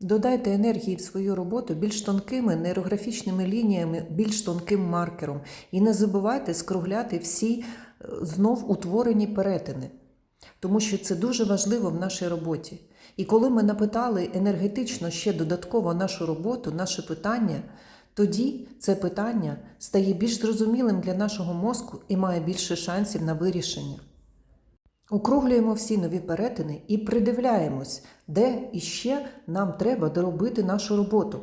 Додайте енергії в свою роботу більш тонкими нейрографічними лініями, більш тонким маркером. І не забувайте скругляти всі е, знов утворені перетини, тому що це дуже важливо в нашій роботі. І коли ми напитали енергетично ще додатково нашу роботу, наше питання, тоді це питання стає більш зрозумілим для нашого мозку і має більше шансів на вирішення. Округлюємо всі нові перетини і придивляємось, де іще нам треба доробити нашу роботу.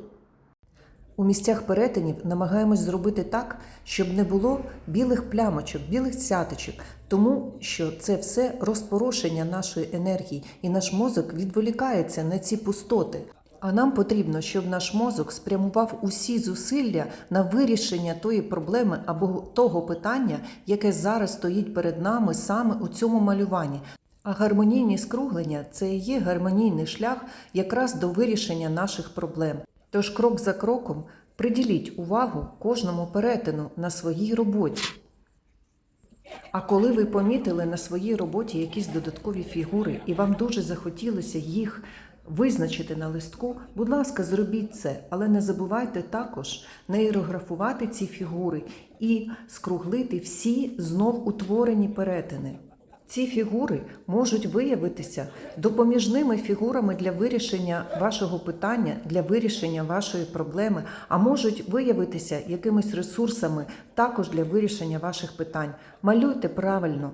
У місцях перетинів намагаємось зробити так, щоб не було білих плямочок, білих цяточок, тому що це все розпорошення нашої енергії, і наш мозок відволікається на ці пустоти. А нам потрібно, щоб наш мозок спрямував усі зусилля на вирішення тої проблеми або того питання, яке зараз стоїть перед нами саме у цьому малюванні. А гармонійні скруглення це і є гармонійний шлях якраз до вирішення наших проблем. Тож крок за кроком приділіть увагу кожному перетину на своїй роботі. А коли ви помітили на своїй роботі якісь додаткові фігури, і вам дуже захотілося їх визначити на листку, будь ласка, зробіть це, але не забувайте також нейрографувати ці фігури і скруглити всі знов утворені перетини. Ці фігури можуть виявитися допоміжними фігурами для вирішення вашого питання, для вирішення вашої проблеми, а можуть виявитися якимись ресурсами також для вирішення ваших питань. Малюйте правильно,